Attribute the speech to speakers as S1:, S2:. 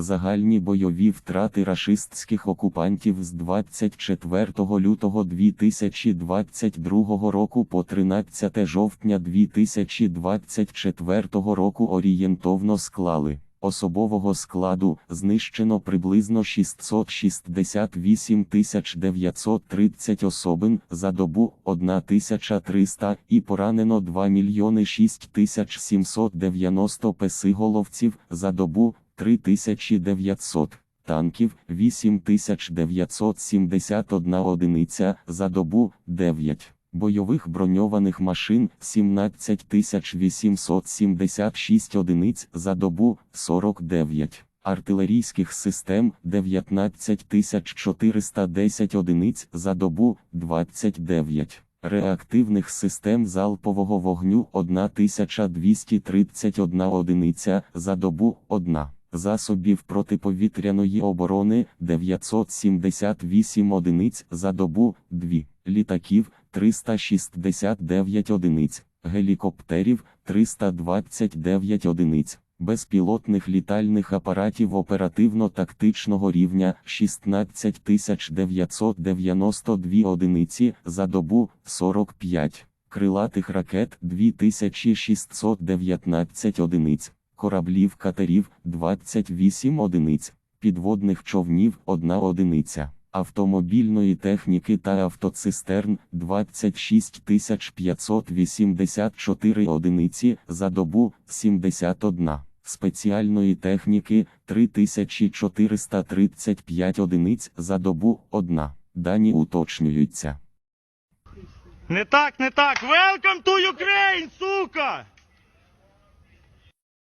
S1: Загальні бойові втрати рашистських окупантів з 24 лютого 2022 року по 13 жовтня 2024 року орієнтовно склали. Особового складу знищено приблизно 668 930 особин за добу 1300 і поранено 2 мільйони 6 790 песиголовців за добу 3900 танків 8971 одиниця за добу 9. Бойових броньованих машин 17876 одиниць за добу 49, артилерійських систем 19410 одиниць за добу 29, реактивних систем залпового вогню 1231 одиниця за добу 1. Засобів протиповітряної оборони 978 одиниць за добу 2, літаків 369 одиниць, гелікоптерів 329 одиниць, безпілотних літальних апаратів оперативно-тактичного рівня 16992 одиниці за добу 45, крилатих ракет 2619 одиниць, кораблів катерів 28 одиниць, підводних човнів 1 одиниця автомобільної техніки та автоцистерн 26 584 одиниці за добу 71, спеціальної техніки 3435 одиниць за добу 1. Дані уточнюються.
S2: Не так, не так. Welcome to Ukraine!